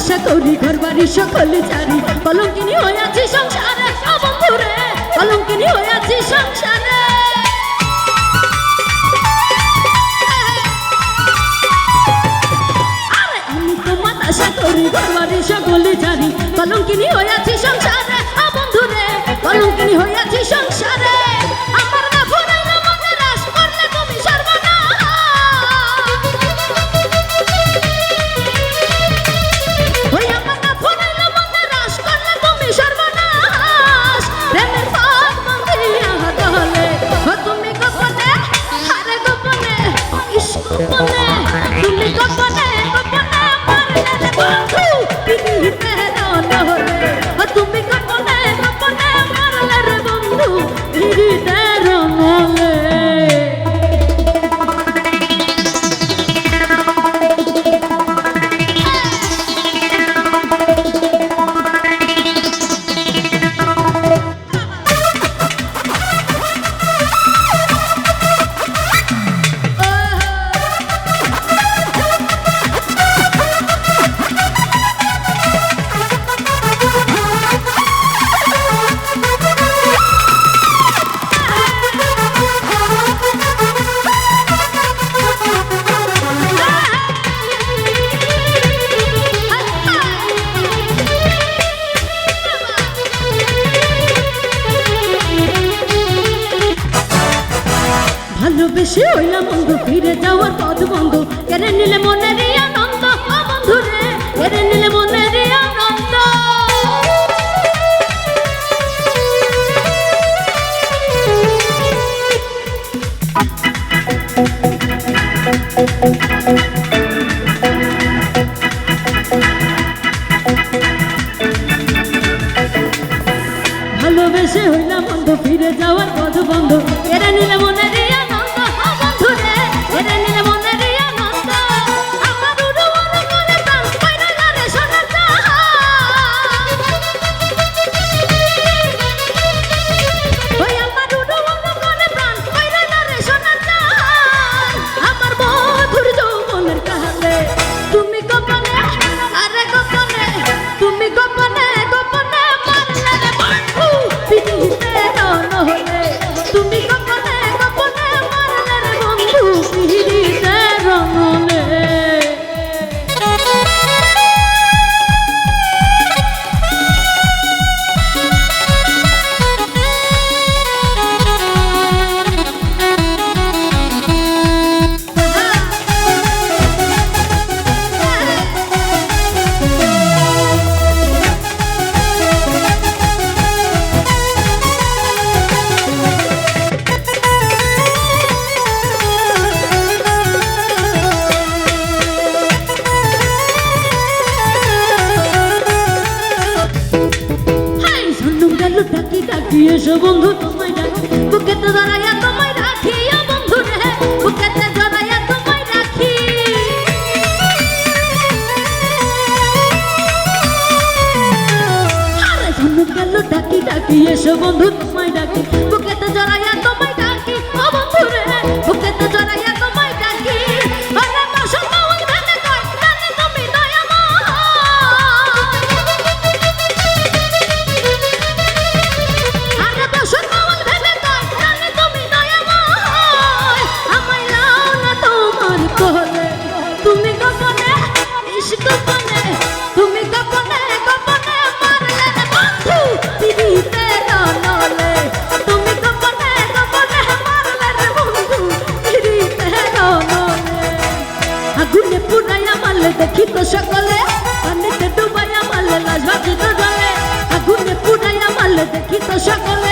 আশা করি ঘর বাড়ি সকলে জানি কলঙ্কিনী হয়ে আছি সংসারে, ও বন্ধুরে, কলঙ্কিনী হয়ে আছি সংসারে। সকলে জানি কলঙ্কিনী হয়ে আছি সংসারে বন্ধুরে, কলঙ্কিনী হয়ে আছি তুমি গোপনে গোপনে মারলে রে বন্ধু ভালোবেসে হইলাম বন্ধু, ফিরে যাওয়ার পথ বন্ধ। কেড়ে নিলে এই আনন্দ বন্ধু রে কেড়ে নিলে মনের এই আনন্দ। ভালোবেসে হইলাম বন্ধু, ফিরে যাওয়ার পথ বন্ধু। কেড়ে নিলে মনের এই এসো বন্ধু, তোমায় ডাকি। বুকেতে দাঁড়াইয়া তোমায় রাখি বন্ধু রে। বুকেতে দাঁড়াইয়া তোমায় রাখি। আরে সন্নুম গেল ডাকি ডাকি, এসো বন্ধু, তোমায় ডাকি। গোপনে তুমি গোপনে ইস গোপনে তুমি গোপনে গোপনে মারলে না বন্ধু, পিড়িতে নলে তুমি গোপনে গোপনে মারলে না বন্ধু, পিড়িতে নলে আগুনে পুরাইয়া মারলে, দেখি সকলে আগুনে পুরাইয়া মারলে, দেখি তো সকলে